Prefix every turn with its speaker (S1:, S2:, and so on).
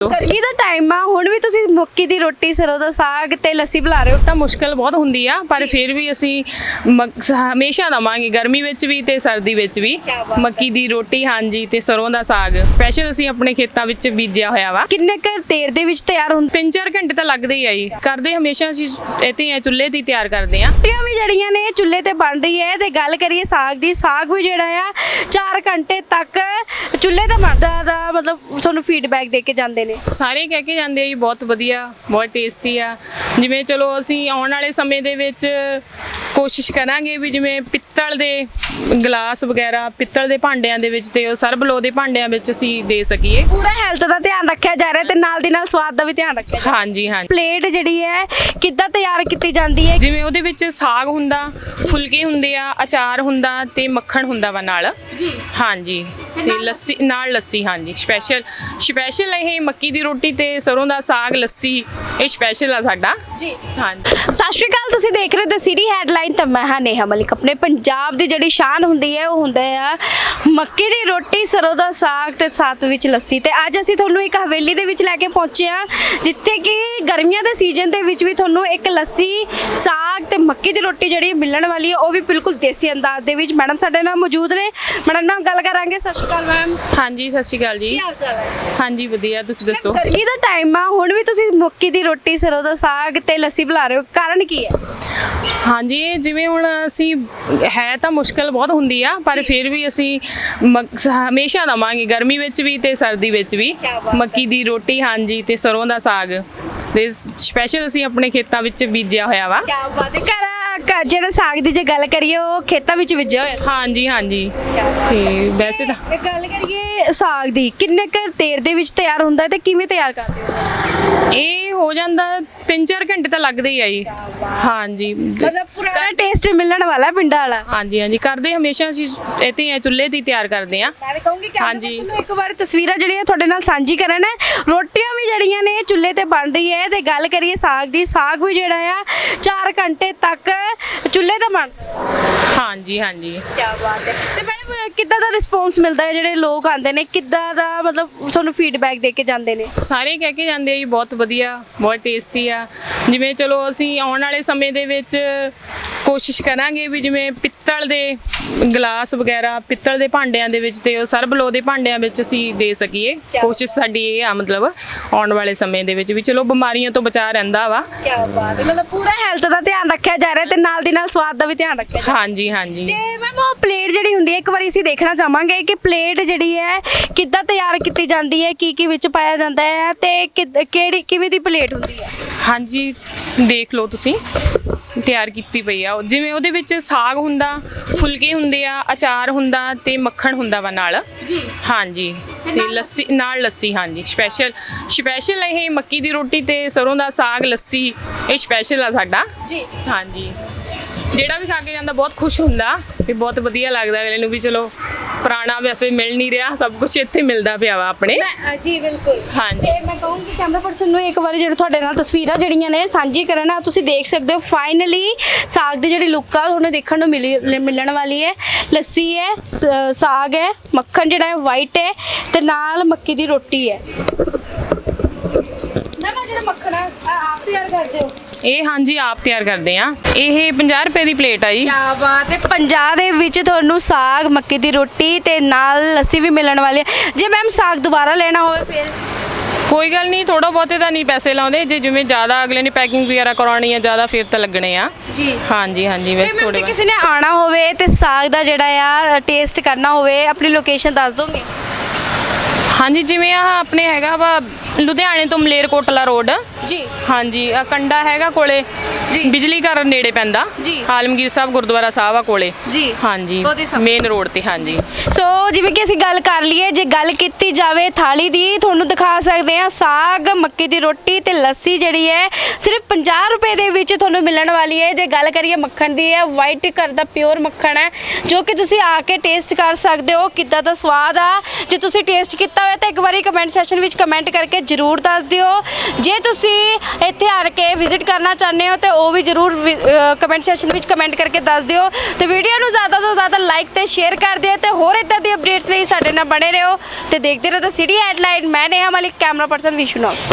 S1: ਗਰਮੀ ਦਾ ਟਾਈਮ ਆ ਹੁਣ ਵੀ ਤੁਸੀਂ ਮੱਕੀ ਦੀ ਰੋਟੀ ਸਰੋਂ ਦਾ ਸਾਗ ਤੇ ਲੱਸੀ ਬੁਲਾ ਰਹੇ ਹੋ?
S2: ਤਾਂ ਮੁਸ਼ਕਲ ਬਹੁਤ ਹੁੰਦੀ ਆ ਪਰ ਫਿਰ ਵੀ ਅਸੀਂ ਮਕ- ਹਮੇਸ਼ਾ ਦਵਾਂਗੇ ਗਰਮੀ ਵਿੱਚ ਵੀ ਤੇ ਸਰਦੀ ਵਿੱਚ ਵੀ।
S1: ਕਿਆ ਬਾਤ ਹੈ।
S2: ਮੱਕੀ ਦੀ ਰੋਟੀ ਹਾਂਜੀ ਤੇ ਸਰੋਂ ਦਾ ਸਾਗ। ਸਪੈਸ਼ਲ ਅਸੀਂ ਆਪਣੇ ਖੇਤਾਂ ਵਿੱਚ ਬੀਜਿਆ ਹੋਇਆ ਵਾ।
S1: ਕਿੰਨੇ ਕੁ ਦੇਰ ਦੇ ਵਿੱਚ ਤਿਆਰ ਹੁੰਦੇ?
S2: ਤਿੰਨ ਚਾਰ ਘੰਟੇ ਤਾਂ ਲੱਗਦੇ ਹੀ ਆ ਜੀ। ਕਰਦੇ ਹਮੇਸ਼ਾ ਅਸੀਂ ਇੱਥੇ ਹੀ ਚੁੱਲ੍ਹੇ ਹੀ ਤਿਆਰ ਕਰਦੇ ਆ।
S1: ਰੋਟੀਆਂ ਵੀ ਜਿਹੜੀਆਂ ਨੇ ਚੁੱਲ੍ਹੇ ਤੇ ਬਣ ਰਹੀ ਹੈ ਤੇ ਗੱਲ ਕਰੀਏ ਸਾਗ ਦੀ ਸਾਗ ਵੀ ਜਿਹੜਾ ਆ 4 ਘੰਟੇ ਤੱਕ ਚੁੱਲ੍ਹੇ ਤੇ ਬਣਦਾ ਦਾ ਮਤਲਬ ਤੁਹਾਨੂੰ ਫੀਡਬੈਕ ਦੇ ਕੇ ਜਾਂਦੇ ਨੇ।
S2: ਸਾਰੇ ਕਹਿ ਕੇ ਜਾਂਦੇ ਆ ਜੀ ਬਹੁਤ ਵਧੀਆ ਬਹੁਤ ਟੇਸਟੀ ਆ। ਜਿਵੇਂ ਚਲੋ ਅਸੀਂ ਆਉਣ ਵਾਲੇ ਸਮੇਂ ਦੇ ਵਿੱਚ ਕੋਸ਼ਿਸ਼ ਕਰਾਂਗੇ ਵੀ ਜਿਵੇਂ ਪਿੱਤਲ ਦੇ ਗਲਾਸ ਵਗੈਰਾ ਪਿੱਤਲ ਦੇ ਭਾਂਡਿਆਂ ਦੇ ਵਿੱਚ ਤੇ ਉਹ ਸਰਬ ਲੋ ਦੇ ਭਾਂਡਿਆਂ ਵਿੱਚ ਅਸੀਂ ਦੇ ਸਕੀਏ।
S1: ਪੂਰਾ ਹੈਲਥ ਦਾ ਧਿਆਨ ਰੱਖਿਆ ਜਾ ਰਿਹਾ ਤੇ ਨਾਲ ਦੀ ਨਾਲ ਸਵਾਦ ਦਾ ਵੀ ਧਿਆਨ ਰੱਖਿਆ ਜਾ
S2: ਹਾਂਜੀ ਹਾਂਜੀ।
S1: ਪਲੇਟ ਜਿਹੜੀ ਹੈ ਕਿੱਦਾਂ ਤਿਆਰ ਕੀਤੀ ਜਾਂਦੀ ਹੈ?
S2: ਜਿਵੇਂ ਉਹਦੇ ਵਿੱਚ ਸਾਗ ਹੁੰਦਾ ਫੁਲਕੇ ਹੁੰਦੇ ਆ ਅਚਾਰ ਹੁੰਦਾ ਤੇ ਮੱਖਣ ਹੁੰਦਾ ਵਾ ਨਾਲ।
S1: ਜੀ।
S2: ਹਾਂਜੀ।
S1: ਤੇ
S2: ਲੱਸੀ ਨਾਲ ਲੱਸੀ ਹਾਂਜੀ। ਸਪੈਸ਼ਲ ਸਪੈਸ਼ਲ ਇਹ ਮੱਕੀ ਦੀ ਰੋਟੀ ਤੇ ਸਰੋਂ ਦਾ ਸਾਗ ਲੱਸੀ ਇਹ ਸਪੈਸ਼ਲ ਆ ਸਾਡਾ।
S1: ਜੀ।
S2: ਹਾਂਜੀ।
S1: ਸਤਿ ਸ਼੍ਰੀ ਅਕਾਲ ਤੁਸੀਂ ਦੇਖ ਰਹੇ ਹੋ ਦ ਸਿਟੀ ਹੈਡਲਾਈਨ ਤਾਂ ਮੈਂ ਹਾਂ ਨੇਹਾ ਮਲਿਕ। ਆਪਣੇ ਪੰਜਾਬ ਦੀ ਜਿਹੜੀ ਸ਼ਾਨ ਹੁੰਦੀ ਹੈ ਉਹ ਹੁੰਦਾ ਆ ਮੱਕੀ ਦੀ ਰੋਟੀ ਸਰੋਂ ਦਾ ਸਾਗ ਤੇ ਸਾਥ ਵਿੱਚ ਲੱਸੀ। ਤੇ ਅੱਜ ਅਸੀਂ ਤੁਹਾਨੂੰ ਇੱਕ ਹਵੇਲੀ ਦੇ ਵਿੱਚ ਲੈ ਕੇ ਪਹੁੰਚੇ ਆ ਜਿੱਥੇ ਕਿ ਗਰਮੀਆਂ ਦੇ ਸੀਜ਼ਨ ਦੇ ਵਿੱਚ ਵੀ ਤੁਹਾਨੂੰ ਇੱਕ ਲੱਸੀ ਸਾਗ ਤੇ ਮੱਕੀ ਦੀ ਰੋਟੀ ਜਿਹੜੀ ਮਿਲਣ ਵਾਲੀ ਹੈ ਉਹ ਵੀ ਬਿਲਕੁਲ ਦੇਸੀ ਅੰਦਾਜ਼ ਦੇ ਵਿੱਚ। ਮੈਡਮ ਸਾਡੇ ਨਾਲ ਮੌਜੂਦ ਨੇ। ਮੈਡਮ ਨਾਲ ਗੱਲ ਕਰਾਂਗੇ। ਸਤਿ ਸ਼੍ਰੀ ਅਕਾਲ ਮੈਮ।
S2: ਹਾਂਜੀ ਸਤਿ ਸ਼੍ਰੀ ਅਕਾਲ ਜੀ।
S1: ਕੀ ਹਾਲ ਚਾਲ ਹੈ?
S2: ਹਾਂਜੀ ਵਧੀਆ। ਤੁਸੀਂ ਦੱਸੋ?
S1: ਗਰਮੀ ਦਾ ਟਾਈਮ ਆ ਹੁਣ ਵੀ ਤੁਸੀਂ ਮੱਕੀ ਦੀ ਰੋਟੀ ਸਰੋਂ ਦਾ ਸਾਗ ਤੇ ਲੱਸੀ ਬੁਲਾ ਰਹੇ ਹੋ ਕਾਰਨ ਕੀ ਹੈ
S2: ਹਾਂਜੀ ਇਹ ਜਿਵੇਂ ਹੁਣ ਅਸੀਂ ਹੈ ਤਾਂ ਮੁਸ਼ਕਲ ਬਹੁਤ ਹੁੰਦੀ ਆ ਪਰ ਫਿਰ ਵੀ ਅਸੀਂ ਮਕ- ਹਮੇਸ਼ਾ ਦਵਾਂਗੇ ਗਰਮੀ ਵਿੱਚ ਵੀ ਤੇ ਸਰਦੀ ਵਿੱਚ ਵੀ।
S1: ਕਿਆ ਬਾਤ ਹੈ।
S2: ਮੱਕੀ ਦੀ ਰੋਟੀ ਹਾਂਜੀ ਤੇ ਸਰੋਂ ਦਾ ਸਾਗ। ਤੇ ਸਪੈਸ਼ਲ ਅਸੀਂ ਆਪਣੇ ਖੇਤਾਂ ਵਿੱਚ ਬੀਜਿਆ ਹੋਇਆ ਵਾ।
S1: ਕਿਆ ਬਾਤ ਹੈ ਘਰ ਘਰ ਜਿਹੜਾ ਸਾਗ ਦੀ ਜੇ ਗੱਲ ਕਰੀਏ ਉਹ ਖੇਤਾਂ ਵਿੱਚ ਵਿਜਿਆ ਹੋਇਆ।
S2: ਹਾਂਜੀ ਹਾਂਜੀ। ਤੇ ਵੈਸੇ ਤਾਂ
S1: ਇਹ ਗੱਲ ਕਰੀਏ ਸਾਗ ਦੀ ਕਿੰਨੇ ਕੁ ਦੇਰ ਦੇ ਵਿੱਚ ਤਿਆਰ ਹੁੰਦਾ ਹੈ ਤੇ ਕਿਵੇਂ ਤਿਆਰ ਕਰਦੇ ਹੋ?
S2: ਇਹ ਹੋ ਜਾਂਦਾ 3-4 ਘੰਟੇ ਤਾਂ ਲੱਗਦੇ ਹੀ ਆ ਜੀ। ਹਾਂਜੀ।
S1: ਮਤਲਬ ਪੁਰਾਣਾ ਟੇਸਟ ਮਿਲਣ ਵਾਲਾ ਹੈ ਪਿੰਡਾਂ ਵਾਲਾ।
S2: ਹਾਂਜੀ ਹਾਂਜੀ। ਕਰਦੇ ਹਮੇਸ਼ਾ ਅਸੀਂ ਇੱਥੇ ਹੀ ਚੁੱਲ੍ਹੇ ਤੇ ਹੀ ਤਿਆਰ ਕਰਦੇ ਆ
S1: ਮੈਂ ਤਾਂ ਕਹੂੰਗੀ ਕਿ
S2: ਹਾਂਜੀ।
S1: ਇੱਕ ਵਾਰ ਤਸਵੀਰਾਂ ਜਿਹੜੀਆਂ ਤੁਹਾਡੇ ਨਾਲ ਸਾਂਝੀ ਕਰਨ ਰੋਟੀਆਂ ਵੀ ਜਿਹੜੀਆਂ ਨੇ ਚੁੱਲ੍ਹੇ ਤੇ ਬਣ ਰਹੀ ਹੈ ਤੇ ਗੱਲ ਕਰੀਏ ਸਾਗ ਦੀ ਸਾਗ ਵੀ ਜਿਹੜਾ ਆ 4 ਘੰਟੇ ਤੱਕ ਚੁੱਲ੍ਹੇ ਤੇ ਬਣ
S2: ਹਾਂਜੀ ਹਾਂਜੀ।
S1: ਕੀ ਬਾਤ ਹੈ। ਤੇ ਮੈਡਮ ਕਿੱਦਾਂ ਦਾ ਰਿਸਪੌਂਸ ਮਿਲਦਾ ਹੈ ਜਿਹੜੇ ਲੋਕ ਆਉਂਦੇ ਨੇ? ਕਿੱਦਾਂ ਦਾ ਮਤਲਬ ਤੁਹਾਨੂੰ ਫੀਡਬੈਕ ਦੇ ਕੇ ਜਾਂਦੇ ਨੇ?
S2: ਸਾਰੇ ਕਹਿ ਕੇ ਜਾਂਦੇ ਆ ਜੀ ਬਹੁਤ ਵਧੀਆ ਬਹੁਤ ਟੇਸਟੀ ਆ। ਜਿਵੇਂ ਚਲੋ ਅਸੀਂ ਆਉਣ ਵਾਲੇ ਸਮੇਂ ਦੇ ਵਿੱਚ ਕੋਸ਼ਿਸ਼ ਕਰਾਂਗੇ ਵੀ ਜਿਵੇਂ ਪਿੱਤਲ ਦੇ ਗਲਾਸ ਵਗੈਰਾ ਪਿੱਤਲ ਦੇ ਭਾਂਡਿਆਂ ਦੇ ਵਿੱਚ ਤੇ ਉਹ ਸਰਬ ਲੋ ਦੇ ਭਾਂਡਿਆਂ ਵਿੱਚ ਅਸੀਂ ਦੇ ਸਕੀਏ। ਕੋਸ਼ਿਸ਼ ਸਾਡੀ ਇਹ ਆ ਮਤਲਬ ਆਉਣ ਵਾਲੇ ਸਮੇਂ ਦੇ ਵਿੱਚ ਵੀ ਚਲੋ ਬਿਮਾਰੀਆਂ ਤੋਂ ਬਚਾ ਰਹਿੰਦਾ ਵਾ।
S1: ਕੀ ਬਾਤ ਹੈ। ਮਤਲਬ ਪੂਰਾ ਹੈਲਥ ਧਿਆਨ ਰੱਖਿਆ ਜਾ ਰਿਹਾ ਤੇ ਨਾਲ ਦੀ ਨਾਲ ਸਵਾਦ ਦਾ ਵੀ ਧਿਆਨ ਰੱਖਿਆ ਜਾ
S2: ਹਾਂਜੀ ਹਾਂਜੀ।
S1: ਤੇ ਮੈਮ ਉਹ ਪਲੇਟ ਜਿਹੜੀ ਹੁੰਦੀ ਹੈ ਇੱਕ ਵਾਰੀ ਅਸੀਂ ਦੇਖਣਾ ਚਾਹਾਂਗੇ ਕਿ ਪਲੇਟ ਜਿਹੜੀ ਹੈ ਕਿੱਦਾਂ ਤਿਆਰ ਕੀਤੀ ਜਾਂਦੀ ਹੈ ਕੀ ਕੀ ਵਿੱਚ ਪਾਇਆ ਜਾਂਦਾ ਹੈ ਤੇ ਕਿਹੜੀ ਕਿਵੇਂ ਦੀ ਪਲੇਟ ਹੁੰਦੀ ਹੈ?
S2: ਹਾਂਜੀ ਦੇਖ ਲਓ ਤੁਸੀਂ। ਤਿਆਰ ਕੀਤੀ ਪਈ ਆ। ਜਿਵੇਂ ਉਹਦੇ ਵਿੱਚ ਸਾਗ ਹੁੰਦਾ ਫੁਲਕੇ ਹੁੰਦੇ ਆ ਅਚਾਰ ਹੁੰਦਾ ਤੇ ਮੱਖਣ ਹੁੰਦਾ ਵਾ ਨਾਲ।
S1: ਜੀ।
S2: ਹਾਂਜੀ।
S1: ਤੇ
S2: ਲੱਸੀ ਨਾਲ ਲੱਸੀ ਹਾਂਜੀ। ਸਪੈਸ਼ਲ ਸਪੈਸ਼ਲ ਇਹ ਮੱਕੀ ਦੀ ਰੋਟੀ ਤੇ ਸਰੋਂ ਦਾ ਸਾਗ ਲੱਸੀ ਇਹ ਸਪੈਸ਼ਲ ਆ ਸਾਡਾ।
S1: ਜੀ।
S2: ਹਾਂਜੀ। ਜਿਹੜਾ ਵੀ ਖਾ ਕੇ ਜਾਂਦਾ ਬਹੁਤ ਖੁਸ਼ ਹੁੰਦਾ ਤੇ ਬਹੁਤ ਵਧੀਆ ਲੱਗਦਾ ਅਗਲੇ ਨੂੰ ਵੀ ਚਲੋ ਪੁਰਾਣਾ ਵੈਸੇ ਮਿਲ ਨਹੀਂ ਰਿਹਾ ਸਭ ਕੁਝ ਇੱਥੇ ਮਿਲਦਾ ਪਿਆ ਵਾ ਆਪਣੇ।
S1: ਮੈਂ ਜੀ ਬਿਲਕੁਲ।
S2: ਹਾਂਜੀ।
S1: ਤੇ ਮੈਂ ਕਹੂੰਗੀ ਕੈਮਰਾ ਪਰਸਨ ਨੂੰ ਇੱਕ ਵਾਰੀ ਜਿਹੜਾ ਤੁਹਾਡੇ ਨਾਲ ਤਸਵੀਰਾਂ ਜਿਹੜੀਆਂ ਨੇ ਸਾਂਝੀ ਕਰਨਾ ਤੁਸੀਂ ਦੇਖ ਸਕਦੇ ਹੋ ਫਾਈਨਲੀ ਸਾਗ ਦੀ ਜਿਹੜੀ ਲੁੱਕ ਆ ਤੁਹਾਨੂੰ ਦੇਖਣ ਨੂੰ ਮਿਲੀ ਮਿਲਣ ਵਾਲੀ ਹੈ। ਲੱਸੀ ਹੈ ਸ- ਸਾਗ ਹੈ ਮੱਖਣ ਜਿਹੜਾ ਹੈ ਵਾਈਟ ਹੈ ਤੇ ਨਾਲ ਮੱਕੀ ਦੀ ਰੋਟੀ ਹੈ ਨਾ ਮੈਂ ਜਿਹੜਾ ਮੱਖਣ ਹੈ ਆ- ਆਪ ਤਿਆਰ ਕਰਦੇ ਹੋ?
S2: ਇਹ ਹਾਂਜੀ ਆਪ ਤਿਆਰ ਕਰਦੇ ਆ ਇਹ 50 ਰੁਪਏ ਦੀ ਪਲੇਟ ਆ ਜੀ।
S1: ਕਿਆ ਬਾਤ ਹੈ ਪੰਜਾਬ ਦੇ ਵਿੱਚ ਤੁਹਾਨੂੰ ਸਾਗ ਮੱਕੀ ਦੀ ਰੋਟੀ ਤੇ ਨਾਲ ਲੱਸੀ ਵੀ ਮਿਲਣ ਵਾਲੀ ਹੈ। ਜੇ ਮੈਮ ਸਾਗ ਦੁਬਾਰਾ ਲੈਣਾ ਹੋਵੇ ਫਿਰ?
S2: ਕੋਈ ਗੱਲ ਨਹੀਂ ਥੋੜਾ ਬਹੁਤੇ ਤਾਂ ਨਹੀਂ ਪੈਸੇ ਲਾਉਂਦੇ। ਜੇ ਜਿਵੇਂ ਜ਼ਿਆਦਾ ਅਗਲੇ ਨੇ ਪੈਕਿੰਗ ਵਗੈਰਾ ਕਰਾਉਣੀ ਹੈ ਜ਼ਿਆਦਾ ਫਿਰ ਤਾਂ ਲੱਗਣੇ ਆ।
S1: ਜੀ।
S2: ਹਾਂਜੀ ਹਾਂਜੀ
S1: ਤੇ
S2: ਵੈਸੇ
S1: ਮੈਮ
S2: ਥੋੜੇ
S1: ਜੇ ਕਿਸੇ ਨੇ ਆਣਾ ਹੋਵੇ ਤੇ ਸਾਗ ਦਾ ਜਿਹੜਾ ਆ ਟੇਸਟ ਕਰਨਾ ਹੋਵੇ ਆਪਣੀ ਲੋਕੇਸ਼ਨ ਦੱਸ ਦੋਗੇ?
S2: ਹਾਂਜੀ ਜਿਵੇਂ ਆ ਆਪਣੇ ਹੈਗਾ ਵਾ ਲੁਧਿਆਣੇ ਤੋਂ ਮਲੇਰਕੋਟਲਾ ਰੋਡ।
S1: ਜੀ।
S2: ਹਾਂਜੀ ਆ ਕੰਡਾ ਹੈਗਾ ਕੋਲੇ।
S1: ਜੀ।
S2: ਬਿਜਲੀ ਘਰ ਨੇੜੇ ਪੈਂਦਾ।
S1: ਜੀ।
S2: ਆਲਮਗੀਰ ਸਾਹਿਬ ਗੁਰਦੁਆਰਾ ਸਾਹਿਬ ਆ ਕੋਲੇ।
S1: ਜੀ।
S2: ਹਾਂਜੀ
S1: ਉਹਦੇ ਸਾਹਮਣੇ।
S2: ਮੇਨ ਰੋਡ ਤੇ ਹਾਂਜੀ।
S1: ਸੋ ਜਿਵੇਂ ਕਿ ਅਸੀਂ ਗੱਲ ਕਰ ਲਈਏ ਜੇ ਗੱਲ ਕੀਤੀ ਜਾਵੇ ਥਾਲੀ ਦੀ ਤੁਹਾਨੂੰ ਦਿਖਾ ਸਕਦੇ ਆ ਸਾਗ ਮੱਕੀ ਦੀ ਰੋਟੀ ਤੇ ਲੱਸੀ ਜਿਹੜੀ ਹੈ ਸਿਰਫ 50 ਰੁਪਏ ਦੇ ਵਿੱਚ ਤੁਹਾਨੂੰ ਮਿਲਣ ਵਾਲੀ ਹੈ। ਜੇ ਗੱਲ ਕਰੀਏ ਮੱਖਣ ਦੀ ਹੈ ਵਾਈਟ ਘਰ ਦਾ ਪਿਓਰ ਮੱਖਣ ਹੈ, ਜੋ ਕਿ ਤੁਸੀਂ ਆ ਕੇ ਟੇਸਟ ਕਰ ਸਕਦੇ ਹੋ। ਕਿੱਦਾਂ ਦਾ ਸਵਾਦ ਆ? ਜੇ ਤੁਸੀਂ ਟੇਸਟ ਕੀਤਾ ਹੋਇਆ ਤਾਂ ਇੱਕ ਵਾਰੀ ਕਮੈਂਟ ਸੈਸ਼ਨ ਵਿੱਚ ਕਮੈਂਟ ਕਰਕੇ ਜਰੂਰ ਦੱਸ ਦਿਓ। ਜੇ ਤੁਸੀਂ ਇੱਥੇ ਆ ਕੇ ਵਿਜ਼ਿਟ ਕਰਨਾ ਚਾਹੁੰਦੇ ਹੋ ਤੇ ਉਹ ਵੀ ਜਰੂਰ ਕਮੈਂਟ ਸੈਕਸ਼ਨ ਵਿੱਚ ਕਮੈਂਟ ਕਰਕੇ ਦੱਸ ਦਿਓ। ਤੇ ਵੀਡੀਓ ਨੂੰ ਜ਼ਿਆਦਾ ਤੋਂ ਜ਼ਿਆਦਾ ਲਾਈਕ ਤੇ ਸ਼ੇਅਰ ਕਰ ਦਿਓ ਤੇ ਹੋਰ ਇਦਾਂ ਦੀ ਅਪਡੇਟਸ ਲਈ ਸਾਡੇ ਨਾਲ ਬਣੇ ਰਹੋ। ਤੇ ਦੇਖਦੇ ਰਹੋ ਤਾਂ ਸਿਟੀ ਹੈਡਲਾਈਨ ਮੈਂ ਨੇਹਾ ਮਲਿਕ ਕੈਮਰਾ ਪਰਸਨ ਵਿਸ਼ੂ ਨਾਲ